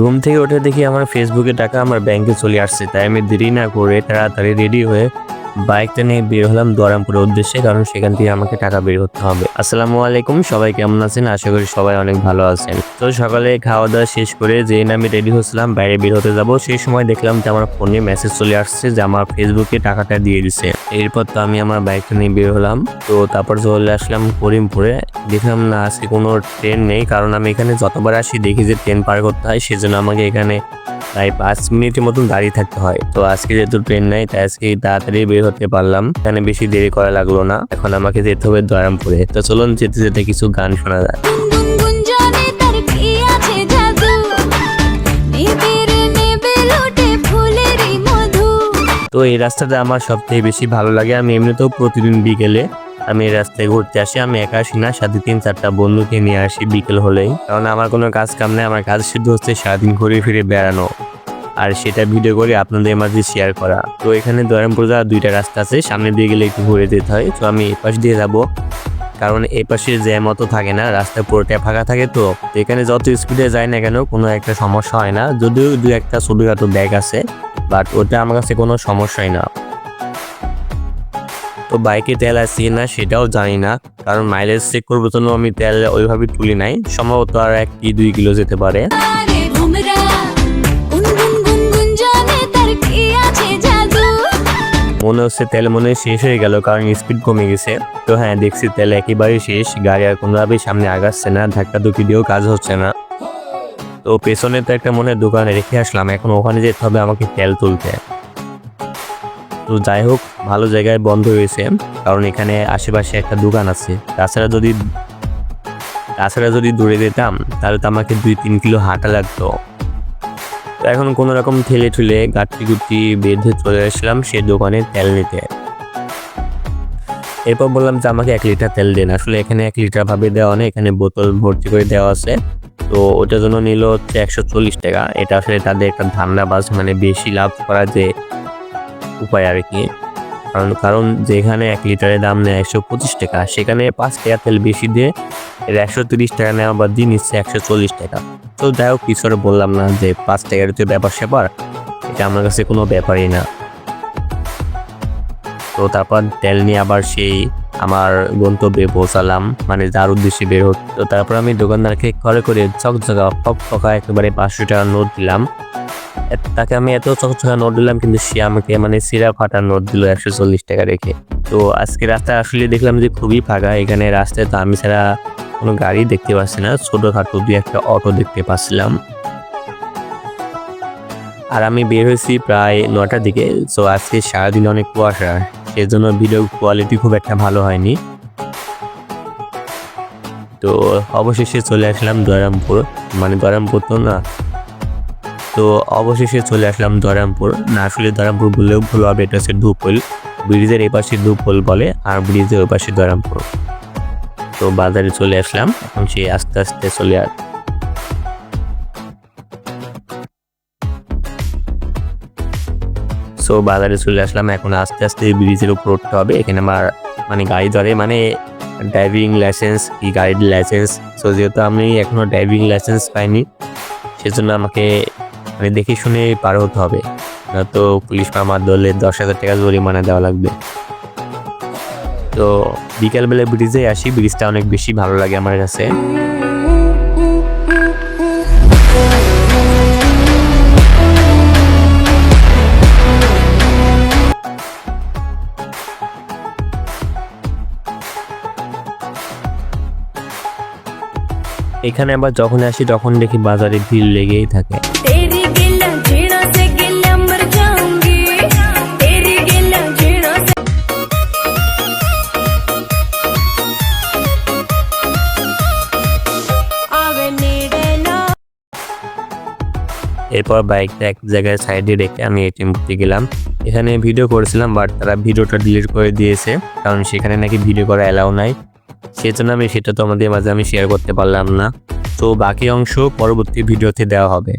ঘুম থেকে উঠে দেখি আমার ফেসবুকে টাকা আমার ব্যাংকে চলে আসছে। তাই আমি দেরি না করে তাড়াতাড়ি রেডি হয়ে বাইকটা নিয়ে বের হলাম দোয়ারামপুরের উদ্দেশ্যে, কারণ সেখান থেকে আমাকে টাকা বের করতে হবে। আসসালামু আলাইকুম, সবাই কেমন আছেন? আশা করি সবাই অনেক ভালো আছেন। তো সকালে খাওয়া দাওয়া শেষ করে না আমি রেডি হচ্ছিলাম, বাইরে বের হতে যাব, সেই সময় দেখলাম যে আমার ফোনে মেসেজ চলে আসছে যে আমার ফেসবুকে টাকাটা দিয়ে দিছে। এরপর তো আমি আমার বাইকটা নিয়ে বের হলাম। তো তারপর চলে আসলাম করিমপুরে। দেখলাম না, আজকে কোনো ট্রেন নেই, কারণ আমি এখানে যতবার আসি দেখি যে ট্রেন পার করতে হয়, সেজন্য আমাকে এখানে প্রায় পাঁচ মিনিটের মতন দাঁড়িয়ে থাকতে হয়। তো আজকে যেহেতু ট্রেন নাই তাই আজকে তাড়াতাড়ি বের হতে পারলাম। এখানে বেশি দেরি করা লাগল না। এখন আমাকে যেতে হবে দয়ারামপুরে। তো চলুন যেতে যেতে কিছু গান শোনা যায় তো এই রাস্তাটা আমার সবথেকে বেশি ভালো লাগে। আমি এমনিতেও প্রতিদিন বিকেলে আমি রাস্তায় ঘুরতে আসি, আমি একা আসি না, সাথে তিন চারটা বন্ধুকে নিয়ে আসি বিকেল হলেই। কারণ আমার কোনো কাজ কাম নেই, আমার কাজ শুধু হচ্ছে সারাদিন ঘুরে ফিরে বেড়ানো। আর সেটা ভিডিও করে আপনাদের মাঝে শেয়ার করা। তো এখানে দয়ারামপুর যাওয়ার দুইটা রাস্তা আছে, সামনে দিয়ে গেলে একটু ঘুরে যেতে হয়। তো আমি এপাশ দিয়ে যাব। কারণ এই পাশে জ্যাম অত থাকে না, রাস্তা পুরোটা ফাঁকা থাকে তো। তো এখানে যত স্পিডে যায় না কেন, কোনো একটা সমস্যা হয় না। যদিও দু একটা ছোটোখাটো ব্যাগ আছে বাট ওটা আমার কাছে কোনো সমস্যাই না। তো বাইকে তেল আছে না সেটাও জানি না। কারণ মাইলেজ চেক করব জন্য আমি তেল ওইভাবে তুলি নাই। সম্ভবত আর এক কি দুই কিলো যেতে পারে। মনে হচ্ছে তেল মনে শেষ হয়ে গেল কারণ স্পিড কমে গেছে। তো হ্যাঁ দেখছি তেল একেবারে শেষ। গাড়ি আর কোনোভাবেই সামনে আগাচ্ছে না ধাক্কা ধুকি দিয়েও কাজ হচ্ছে না। তো পেছনে তো একটা মনে হয় দোকানে রেখে আসলাম এখন ওখানে যেতে হবে আমাকে তেল তুলতে। তো যাই হোক, ভালো জায়গায় বন্ধ হয়েছে। কারণ এখানে আশেপাশে একটা দোকান আছে। তাছাড়া যদি তাছাড়া যদি দূরে যেতাম, তাহলে তো আমাকে দুই তিন কিলো হাঁটা লাগতো। এখন কোনো রকম ঠেলে ঠুলে গাঠি গুটি বেঁধে চলে আসলাম সে দোকানে তেল নিতে। এরপর বললাম যে, আমাকে এক লিটার তেল দেন। আসলে এখানে এক লিটার ভাবে দেওয়া নেই, এখানে বোতল ভর্তি করে দেওয়া আছে। তো ওটার জন্য নিল হচ্ছে একশো চল্লিশ টাকা। এটা আসলে তাদের একটা ধান্দা ধান্দাবাজ মানে বেশি লাভ করা যে উপায় আর কি। কারণ কারণ যেখানে এক লিটারের দাম নেয় একশো পঁচিশ টাকা, সেখানে পাঁচ টাকা তেল বেশি দিয়ে একশো তিরিশ টাকা নেওয়া বা দিয়ে নিচ্ছে একশো চল্লিশ টাকা। তো যাই হোক কিছু বললাম না যে পাঁচ টাকার তো ব্যাপার স্যাপার এটা আমার কাছে কোনো ব্যাপারই না। তো তারপর তেল নিয়ে আবার সেই আমার গন্তব্যে পৌঁছালাম। মানে যার উদ্দেশ্যে বের হতো তো তারপর আমি দোকানদারকে করে করে চকচকা ফকা একেবারে পাঁচশো টাকা নোট দিলাম। তাকে আমি এত চকচকা নোট দিলাম কিন্তু সে আমাকে মানে সিরা ফাটা নোট দিল একশো চল্লিশ টাকা রেখে। তো আজকে রাস্তা আসলে দেখলাম যে খুবই ফাঁকা, এখানে রাস্তায় তো আমি ছাড়া কোনো গাড়ি দেখতে পাচ্ছি না, ছোটোখাটো দুই একটা অটো দেখতে পাচ্ছিলাম। আর আমি বের হয়েছি প্রায় নটার দিকে সো আজকে সারাদিন অনেক কুয়াশা। সেজন্য ভিডিও কোয়ালিটি খুব একটা ভালো হয়নি। তো অবশেষে চলে আসলাম দয়ারামপুর। মানে দয়ারামপুর তো না? তো অবশেষে চলে আসলাম দয়ারামপুর। না, আসলে দয়ারামপুর বললেও ভুল হবে, এটা হচ্ছে ধূপল ব্রিজের এই পাশে ধূপল বলে, আর ব্রিজের ওই পাশে দয়ারামপুর। তো বাজারে চলে আসলাম, এখন সে আস্তে আস্তে চলে সো বাজারে চলে আসলাম। এখন আস্তে আস্তে ব্রিজের উপর উঠতে হবে। এখানে আমার মানে গাড়ি ধরে মানে ড্রাইভিং লাইসেন্স কি গাড়ির লাইসেন্স সো যেহেতু আমি এখনও ড্রাইভিং লাইসেন্স পাইনি, সেজন্য আমাকে মানে দেখে শুনে পার হতে হবে। তো পুলিশ আমার দলে দশ হাজার টাকা জরিমানা দেওয়া লাগবে। তো বিকালবেলা ব্রিজে আসি। ব্রিজটা অনেক বেশি ভালো লাগে আমার কাছে। এখানে আবার যখন আসি তখন দেখি বাজারে ভিড় লেগেই থাকে। এরপর বাইকটা এক জায়গায় সাইডে রেখে আমি এটিএম করতে গেলাম। এখানে ভিডিও করেছিলাম বাট তারা ভিডিওটা ডিলিট করে দিয়েছে কারণ সেখানে নাকি ভিডিও করা অ্যালাউ নাই। সেজন্য আমি সেটা তোমাদের মাঝে আমি শেয়ার করতে পারলাম না। তো বাকি অংশ পরবর্তী ভিডিওতে দেওয়া হবে।